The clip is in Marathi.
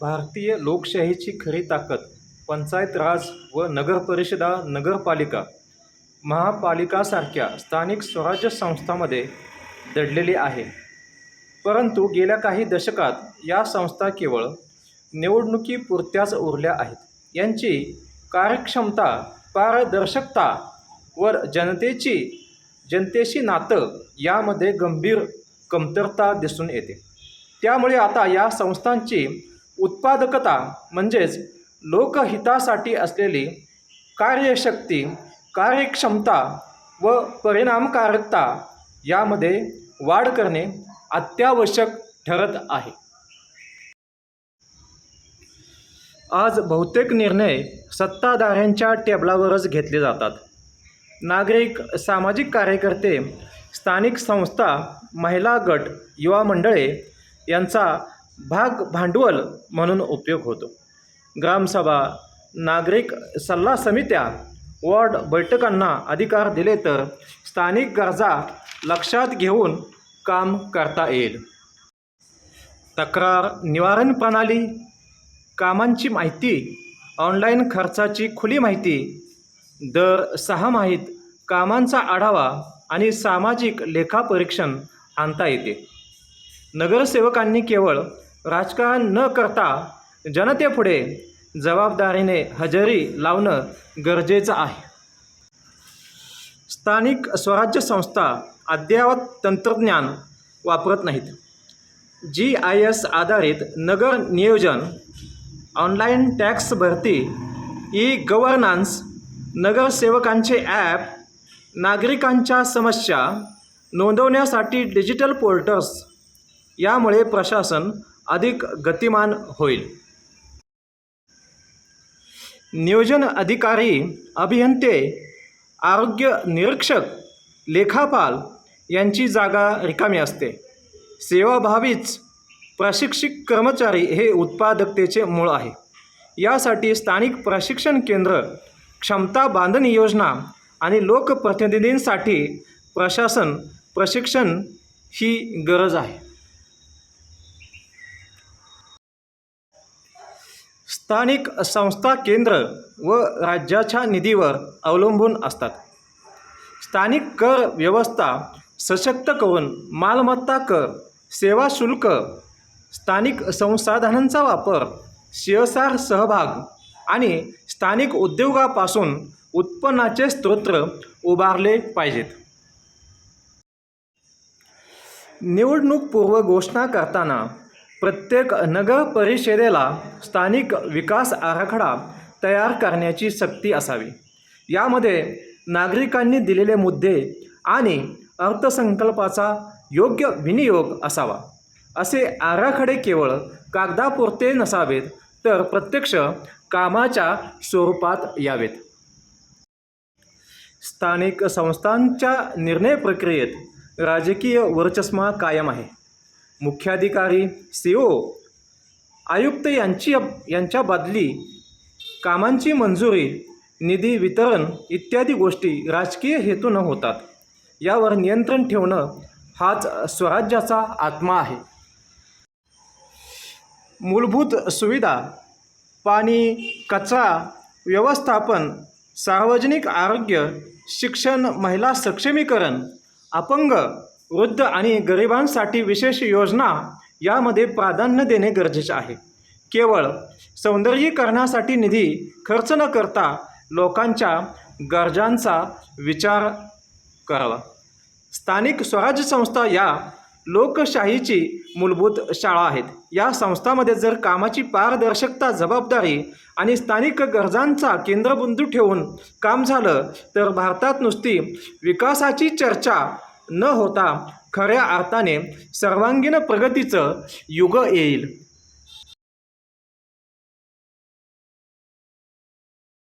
भारतीय लोकशाहीची खरी ताकद पंचायत राज व नगरपरिषदा नगरपालिका महापालिकासारख्या स्थानिक स्वराज्य संस्थांमध्ये दडलेली आहे. परंतु गेल्या काही दशकात या संस्था केवळ निवडणुकीपुरत्याच उरल्या आहेत. यांची कार्यक्षमता पारदर्शकता व जनतेची जनतेशी नातं यामध्ये गंभीर कमतरता दिसून येते. त्यामुळे आता या संस्थांची उत्पादकता म्हणजेच लोकहितासाठी असलेली कार्यशक्ती कार्यक्षमता व परिणामकारकता यामध्ये वाढ करणे अत्यावश्यक ठरत आहे. आज बहुतेक निर्णय सत्ताधाऱ्यांच्या टेबलावरच घेतले जातात. नागरिक सामाजिक कार्यकर्ते स्थानिक संस्था महिला गट युवा मंडळे यांचा भाग भांडवल म्हणून उपयोग होतो. ग्रामसभा नागरिक सल्ला समित्या वॉर्ड बैठकांना अधिकार दिले तर स्थानिक गरजा लक्षात घेऊन काम करता येईल. तक्रार निवारण प्रणाली कामांची माहिती ऑनलाईन खर्चाची खुली माहिती दर सहा माहीत कामांचा आढावा आणि सामाजिक लेखापरीक्षण आणता येते. नगरसेवकांनी केवळ राजकारण न करता जनतेपुढे जबाबदारीने हजेरी लावणं गरजेचं आहे. स्थानिक स्वराज्य संस्था अद्ययावत तंत्रज्ञान वापरत नाहीत. जी आय एस आधारित नगर नियोजन ऑनलाईन टॅक्स भरती ई गव्हर्नन्स नगरसेवकांचे ॲप नागरिकांच्या समस्या नोंदवण्यासाठी डिजिटल पोर्टल्स यामुळे प्रशासन अधिक गतिमान होईल. नियोजन अधिकारी अभियंते आरोग्य निरीक्षक लेखापाल यांची जागा रिकामी असते. सेवाभावीच प्रशिक्षित कर्मचारी हे उत्पादकतेचे मूळ आहे. यासाठी स्थानिक प्रशिक्षण केंद्र क्षमता बांधणी योजना आणि लोकप्रतिनिधींसाठी प्रशासन प्रशिक्षण ही गरज आहे. स्थानिक संस्था केंद्र व राज्याच्या निधीवर अवलंबून असतात. स्थानिक कर व्यवस्था सशक्त करून मालमत्ता कर सेवा शुल्क स्थानिक संसाधनांचा वापर सीएसआर सहभाग आणि स्थानिक उद्योगापासून उत्पन्नाचे स्रोत उभारले पाहिजेत. निवडणूकपूर्व घोषणा करताना प्रत्येक नगर परिषदेला स्थानिक विकास आराखडा तयार करण्याची सक्ती असावी. यामध्ये नागरिकांनी दिलेले मुद्दे आणि अर्थसंकल्पाचा योग्य विनियोग असावा. असे आराखडे केवळ कागदापुरते नसावेत तर प्रत्यक्ष कामाच्या स्वरूपात यावेत. स्थानिक संस्थांच्या निर्णय प्रक्रियेत राजकीय वर्चस्मा कायम आहे. मुख्याधिकारी सी ओ आयुक्त यांची यांच्या बदली कामांची मंजुरी निधी वितरण इत्यादी गोष्टी राजकीय हेतून होतात. यावर नियंत्रण ठेवणं हाच स्वराज्याचा आत्मा आहे. मूलभूत सुविधा पाणी कचरा व्यवस्थापन सार्वजनिक आरोग्य शिक्षण महिला सक्षमीकरण अपंग वृद्ध आणि गरिबांसाठी विशेष योजना यामध्ये प्राधान्य देणे गरजेचे आहे. केवळ सौंदर्यीकरणासाठी निधी खर्च न करता लोकांच्या गरजांचा विचार करावा. स्थानिक स्वराज्य संस्था या लोकशाहीची मूलभूत शाळा आहेत. या संस्थामध्ये जर कामाची पारदर्शकता जबाबदारी आणि स्थानिक गरजांचा केंद्रबिंदू ठेवून काम झालं तर भारतात नुसती विकासाची चर्चा न होता खऱ्या अर्थाने सर्वांगीण प्रगतीचं युग येईल.